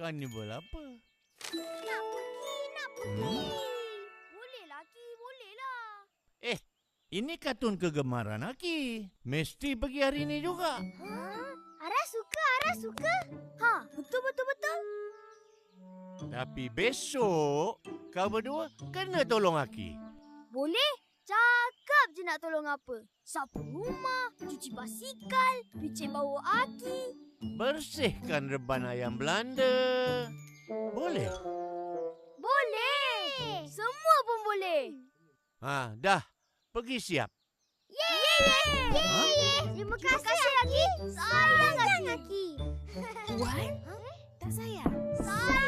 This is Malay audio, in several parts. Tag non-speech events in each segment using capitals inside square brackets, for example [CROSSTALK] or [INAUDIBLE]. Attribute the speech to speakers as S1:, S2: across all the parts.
S1: Karnival.
S2: apa?
S1: Nak pergi, nak pergi.
S2: Hmm?
S1: Boleh lah, Aki, boleh lah.
S2: Eh, ini kartun kegemaran Aki. Mesti pergi hari ini juga.
S1: Ha? Ara suka, Ara suka. Ha, betul, betul, betul.
S2: Tapi besok, kau berdua kena tolong Aki.
S1: Boleh. Cakap je nak tolong apa. Sapu rumah, cuci basikal, picit bau Aki.
S2: Bersihkan reban ayam Belanda. Boleh?
S1: Boleh. Semua pun boleh.
S2: Ha, dah. Pergi siap.
S1: Yeay! Yeay! Terima kasih, Aki. Sayang, Aki.
S3: Wan? [LAUGHS] Tak sayang?
S1: Sayang,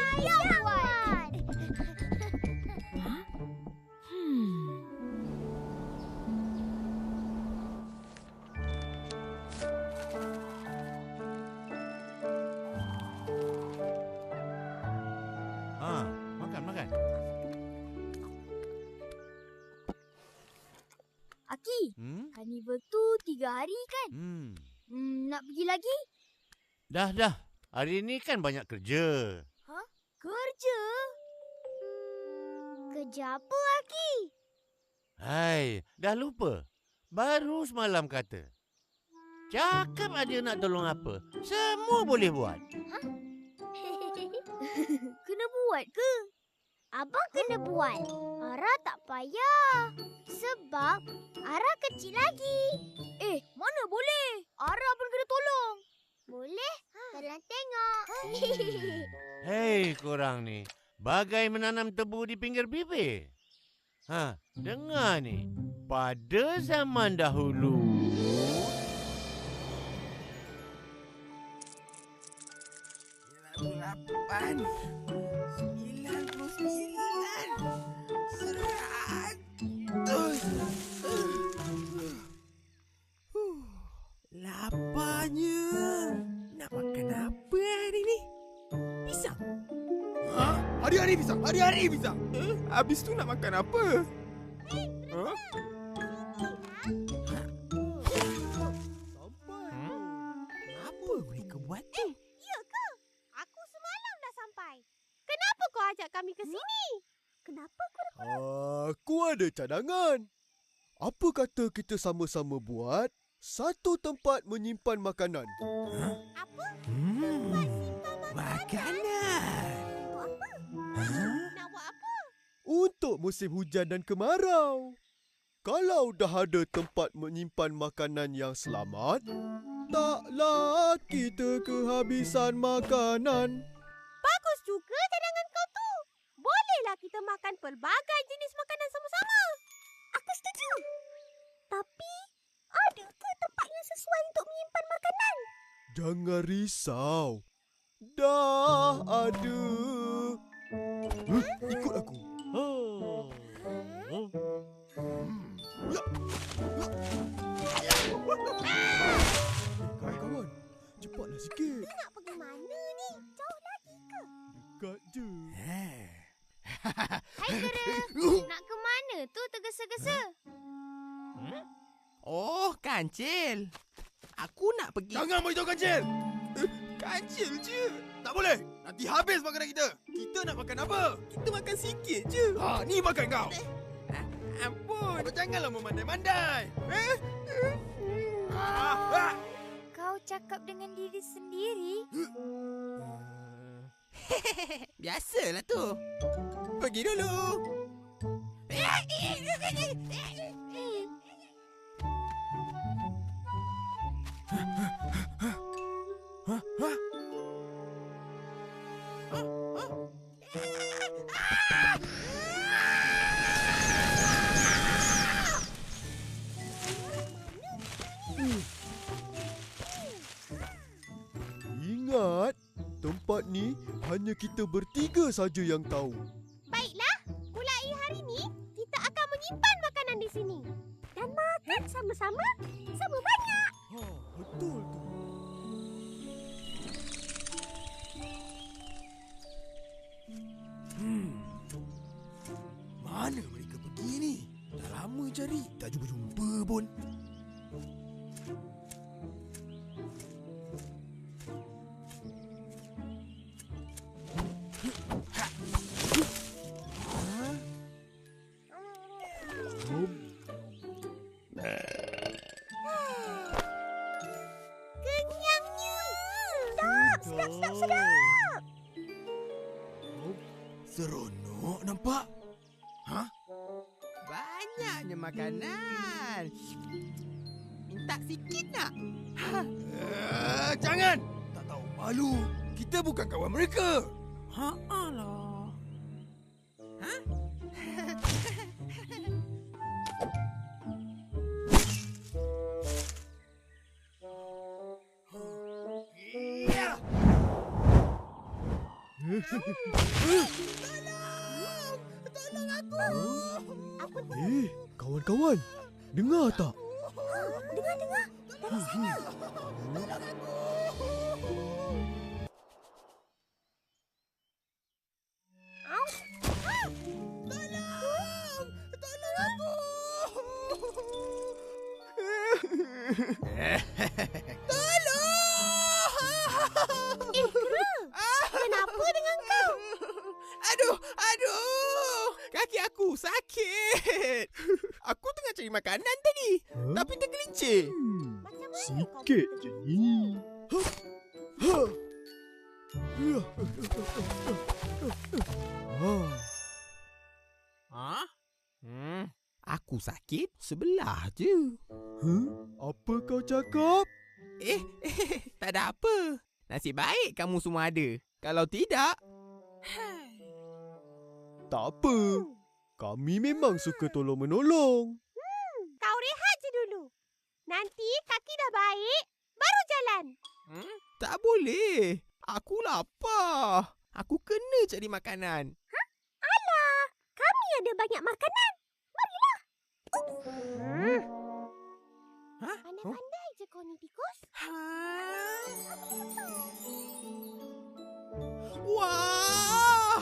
S1: Aki,
S2: Hmm?
S1: karnival tu tiga hari kan?
S2: Hmm.
S1: Hmm, nak pergi lagi?
S2: Dah, dah. Hari ini kan banyak kerja.
S1: Kerja? Kerja apa, Aki?
S2: Hai, dah lupa. Baru semalam kata. Cakap ada nak tolong apa. Semua boleh buat. [LAUGHS]
S1: kena buat ke? Abang kena buat. Ara tak payah. Sebab Ara kecil lagi. Eh, mana boleh? Ara pun kena tolong. Boleh? Dalam tengok. [LAUGHS]
S2: Hei korang ni. Bagai menanam tebu di pinggir bibir. Ha, dengar ni. Pada zaman dahulu.
S4: Lapan, Hari-hari pisang, hari-hari pisang. Eh, habis tu nak makan apa? Ha? Sampai. Apa mereka buat tu?
S1: Ya ke? Aku semalam dah sampai. Kenapa kau ajak kami ke sini? Kenapa kau
S5: Aku ada cadangan. Apa kata kita sama-sama buat satu tempat menyimpan makanan?
S1: apa?
S4: Hmm, makanan.
S1: Untuk Nak buat apa?
S5: Untuk musim hujan dan kemarau. Kalau dah ada tempat menyimpan makanan yang selamat, taklah kita kehabisan makanan.
S1: Bagus juga cadangan kau tu. Bolehlah kita makan pelbagai jenis makanan sama-sama. Aku setuju. Tapi, ada ke tempat yang sesuai untuk menyimpan makanan?
S5: Jangan risau. Dah ada. Huh, ikut aku.
S2: Oh. oh.
S5: Kawan-kawan, cepatlah sikit.
S1: Nak pergi mana ni? Jauh lagi ke?
S5: Dekat je.
S4: Eh.
S1: Hai Kera, [LAUGHS] nak ke mana tu tergesa-gesa?
S4: Oh, kancil. Aku nak pergi.
S5: Jangan beritahu kancil.
S4: Eh, kancil je.
S5: Tak boleh. Nanti habis makanan kita. Kita nak makan apa?
S4: Kita makan sikit je.
S5: Ha, ni makan kau.
S4: Ampun.
S5: Apa janganlah memandai-mandai. Eh? Ah, ah.
S1: Kau cakap dengan diri sendiri? [LAUGHS]
S4: Biasalah tu. Pergi dulu.
S5: Hanya kita bertiga saja yang tahu.
S1: Baiklah, mulai hari ni kita akan menyimpan makanan di sini. Dan makan sama-sama sama banyak.
S5: Ha, betul tu.
S4: Hmm. Mana mereka pergi ni? Dah lama cari, tak jumpa-jumpa pun. Banyaknya makanan. Minta sikit nak? Ha? Uh, jangan. Tak tahu malu. Kita bukan kawan mereka. Ha alah. Makanan tadi.
S5: Huh?
S4: Tapi tergelincir.
S1: Mana
S5: Sikit je ni. Ha. Ya. Ha.
S4: Ha? Hmm. Aku sakit sebelah je.
S5: Huh? Apa kau cakap?
S4: Eh, tak ada apa. Nasib baik kamu semua ada. Kalau tidak...
S5: Tak apa. Kami memang suka tolong-menolong.
S1: Kau rehat je dulu. Nanti kaki dah baik, baru jalan.
S4: Hmm? Tak boleh. Aku lapar. Aku kena cari makanan.
S1: Alah, kami ada banyak makanan. Marilah. Hmm.
S4: Ha?
S1: Pandai-pandai je kau ni tikus.
S4: Ha? Wah!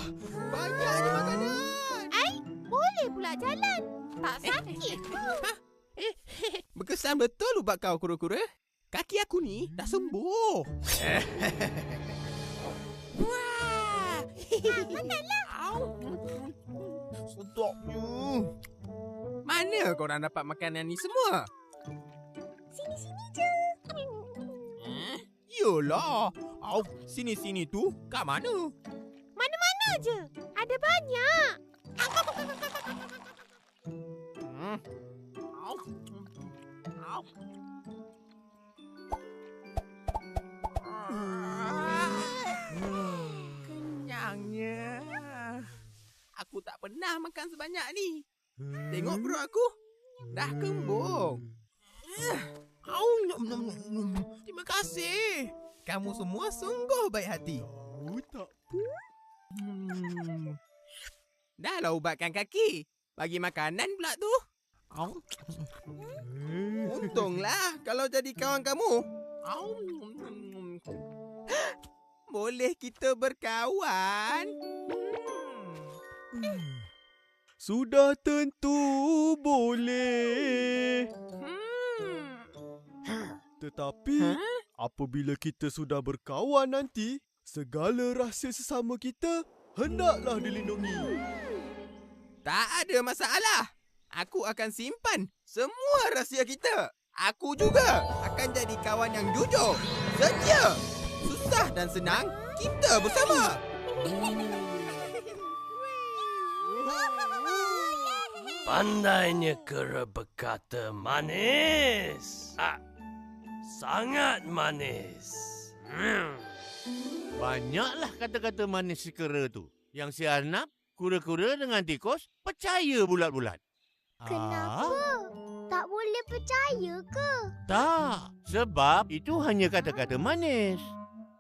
S4: Banyaknya makanan.
S1: Ai, boleh pula jalan. Tak sakit ke? [LAUGHS]
S4: Berkesan betul ubat kau kura-kura. Kaki aku ni dah sembuh. [LAUGHS] Wah!
S1: Makanlah.
S4: Au. Sedapnya. Mana kau orang dapat makanan ni semua?
S1: Sini-sini je.
S4: Eh? Yolah. Au, sini-sini tu kat mana?
S1: Mana je. Ada banyak.
S4: Kenyangnya. Aku tak pernah makan sebanyak ni. Tengok perut aku. Dah kembung. Au. Terima kasih. Kamu semua sungguh baik hati.
S5: Oh, tak
S4: Hmm. Dah lah ubatkan kaki. Bagi makanan pula tu. Au.
S5: Eh.
S4: Untunglah kalau jadi kawan kamu. Boleh kita berkawan? Hmm.
S5: Sudah tentu boleh.
S4: Hmm.
S5: Tetapi
S4: Huh?
S5: apabila kita sudah berkawan nanti, segala rahsia sesama kita hendaklah dilindungi.
S4: Tak ada masalah. Aku akan simpan semua rahsia kita. Aku juga akan jadi kawan yang jujur, setia. Susah dan senang, kita bersama. [LAUGHS]
S6: Pandainya kera berkata manis. Ah, sangat manis. Hmm.
S2: Banyaklah kata-kata manis si kera tu. Yang si Arnab, kura-kura dengan tikus percaya bulat-bulat.
S1: Kenapa?
S2: Ah?
S1: Tak boleh percaya ke?
S2: Tak, sebab itu hanya kata-kata manis.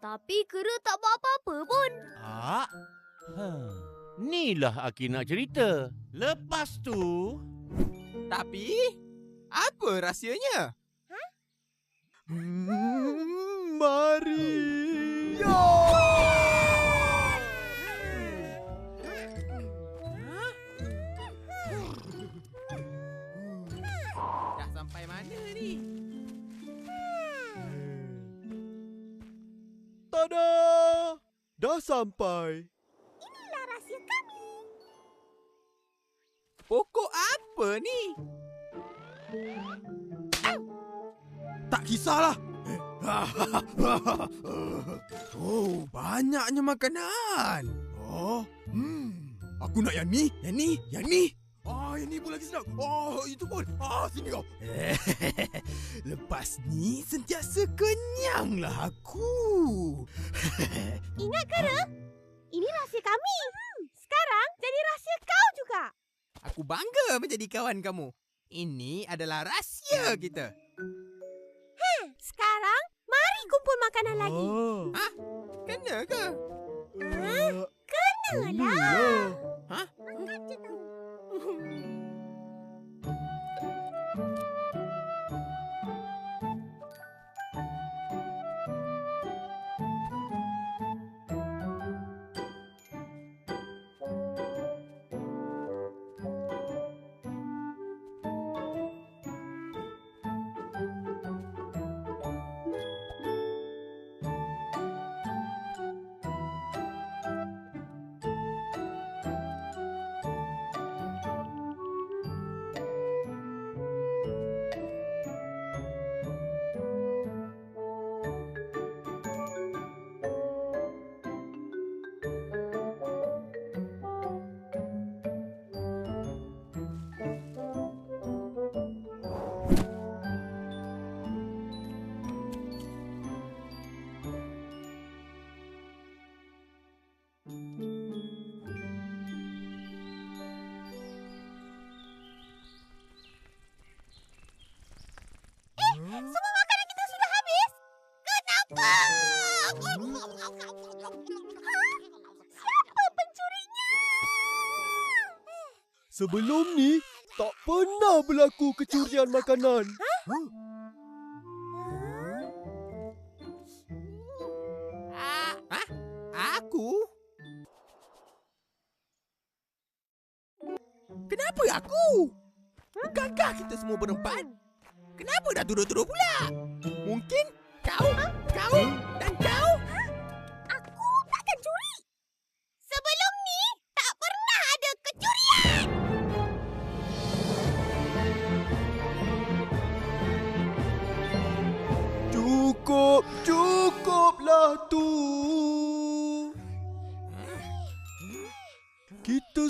S1: Tapi kera tak buat apa-apa pun. Ah, hmm, tak. Ha.
S2: Inilah Aki nak cerita. Lepas tu...
S4: Tapi, apa rahsianya? Ha?
S5: Hmm, mari. Tada! Dah sampai.
S1: Inilah rahsia kami.
S4: Pokok apa ni? Tak kisahlah. [LAUGHS] oh, banyaknya makanan. Oh, hmm. Aku nak yang ni, yang ni, yang ni. Ah, yang ni pun lagi sedap. Oh, itu pun. Ah, sini kau. [LAUGHS] Lepas ni sentiasa kenyanglah aku.
S1: Ingat Kara? Ini rahsia kami. Sekarang jadi rahsia kau juga.
S4: Aku bangga menjadi kawan kamu. Ini adalah rahsia kita.
S1: Sekarang, mari kumpul makanan lagi.
S5: Ah.
S4: Kena ke?
S5: Uh,
S1: Kenalah.
S4: Hah?
S1: Makan je tahu. 哼 [LAUGHS]
S5: sebelum ni, tak pernah berlaku kecurian makanan.
S4: Ah, Hah? Aku? Kenapa aku? Bukankah kita semua berempat? Kenapa dah tuduh-tuduh pula? Mungkin kau, kau dan kau?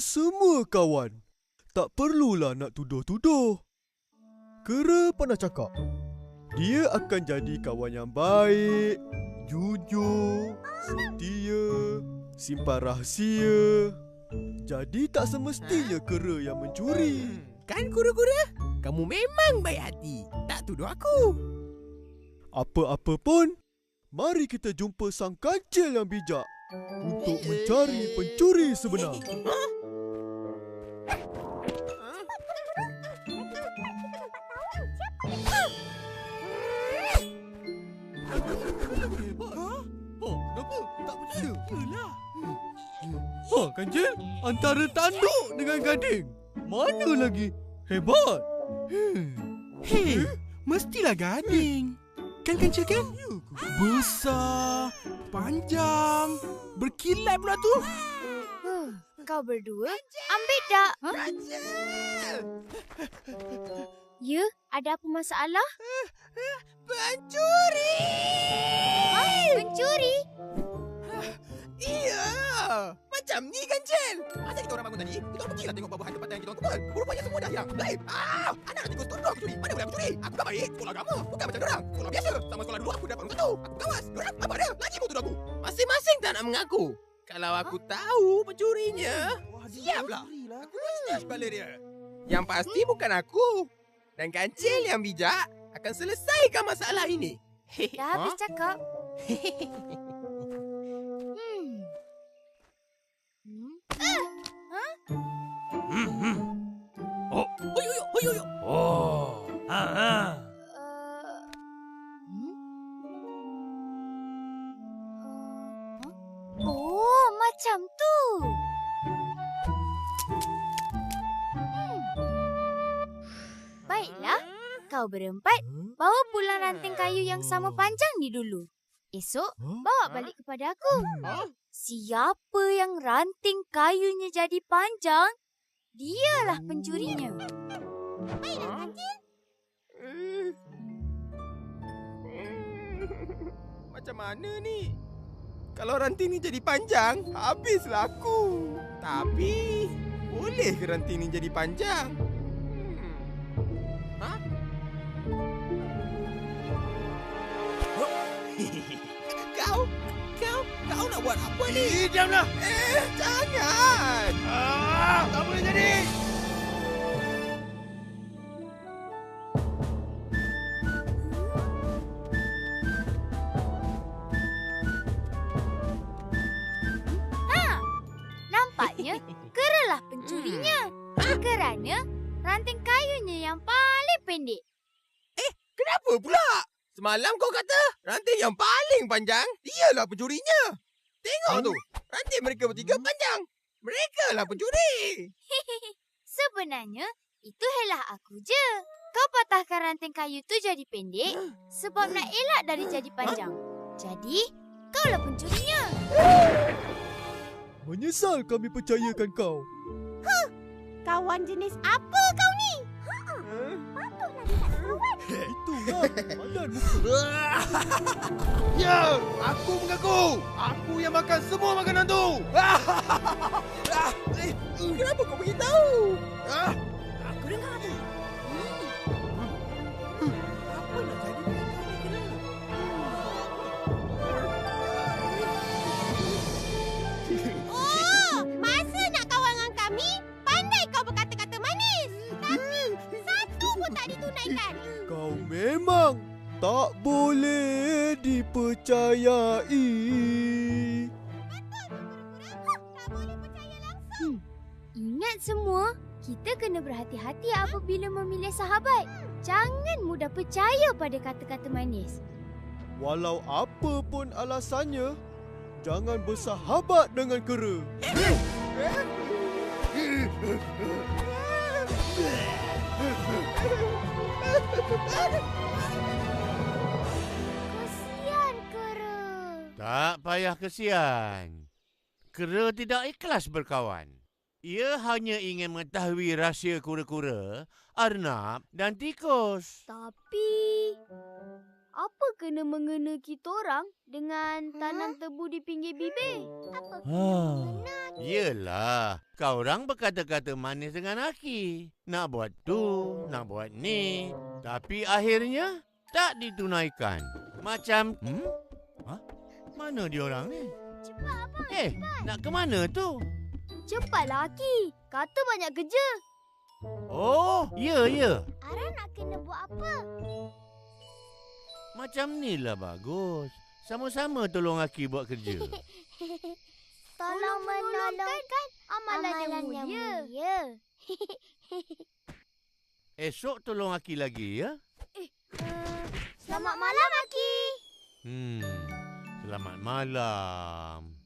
S5: Semua kawan. Tak perlulah nak tuduh-tuduh. Kera pernah cakap, dia akan jadi kawan yang baik, jujur, setia, simpan rahsia. Jadi tak semestinya kera yang mencuri.
S4: Hmm, Kan kura-kura? Kamu memang baik hati. Tak tuduh aku.
S5: Apa-apa pun, mari kita jumpa sang kancil yang bijak untuk mencari pencuri sebenar. [LAUGHS] Kancil, antara tanduk dengan gading. Mana lagi? Hebat.
S4: Hei, mestilah gading. Kan kancil kan? Besar, panjang, berkilat pula tu.
S1: Kau berdua ambil tak? Ya, ada apa masalah?
S4: Pencuri!
S1: Pencuri?
S4: Macam ni kan, Cel? Masa kita orang bangun tadi, kita orang pergilah tengok buah-buahan tempatan yang kita orang kumpul. Rupanya semua dah hilang. Gaib! Ah! Anak tikus tu aku curi. Mana boleh aku curi? Aku kan baik. Sekolah agama. Bukan macam orang. Sekolah biasa. Sama sekolah dulu aku dapat nombor satu. Aku kawas. Dorang apa dia? Lagi pun tuduh aku. Masing-masing tak nak mengaku. Kalau aku tahu pencurinya, siaplah. Aku luas kepala dia. Yang pasti bukan aku. Dan kancil yang bijak akan selesaikan masalah ini.
S1: Dah habis cakap. [LAUGHS]
S6: Oh,
S1: macam tu. Hmm. Baiklah, kau berempat bawa pulang ranting kayu yang sama panjang ni dulu. Esok, bawa balik kepada aku. Siapa yang ranting kayunya jadi panjang, dialah pencurinya. [LAUGHS]
S4: Macam mana ni? Kalau ranting ni jadi panjang, habislah aku. Tapi, boleh ke ranting ni jadi panjang? Nak buat apa ni?
S2: Eh, diamlah.
S4: Eh, jangan.
S2: Ah, tak boleh jadi.
S1: Nampaknya keralah pencurinya. Kerana ranting kayunya yang paling pendek.
S4: Kenapa pula? Semalam kau kata ranting yang paling panjang, dialah pencurinya. Tengok tu, ranting mereka bertiga panjang. Mereka lah pencuri. [LAUGHS]
S1: Sebenarnya, itu helah aku je. Kau patahkan ranting kayu tu jadi pendek sebab nak elak dari jadi panjang. Jadi, kaulah pencurinya.
S5: Menyesal kami percayakan kau.
S1: Kawan jenis apa kau
S5: muka. [LAUGHS]
S4: Ya, aku mengaku. Aku yang makan semua makanan tu. [LAUGHS] Kenapa kau beritahu? Ah,
S1: tak
S5: boleh dipercayai.
S1: Ingat semua, kita kena berhati-hati apabila memilih sahabat. Jangan mudah percaya pada kata-kata manis.
S5: Walau apa pun alasannya, jangan bersahabat dengan kera.
S1: Kesian [LAUGHS]
S2: Tak payah kesian. Kera tidak ikhlas berkawan. Ia hanya ingin mengetahui rahsia kura-kura, arnab dan tikus.
S1: Tapi, apa kena mengena kita orang dengan tanam tebu di pinggir bibir? Apa
S2: Ha. Yelah, kau orang berkata-kata manis dengan Aki. Nak buat tu, nak buat ni. Tapi akhirnya tak ditunaikan. Macam, hmm? Mana dia orang ni?
S1: Cepat abang.
S2: Eh, nak ke mana tu?
S1: Cepatlah Aki. Kata banyak kerja.
S2: Oh, ya, ya.
S1: Ara nak kena buat apa?
S2: Macam ni lah bagus. Sama-sama tolong Aki buat kerja. [LAUGHS]
S1: Tolong menolongkan amalan, yang mulia. [LAUGHS]
S2: Esok tolong Aki lagi ya.
S1: Selamat malam Aki.
S2: Hmm. Selamat malam.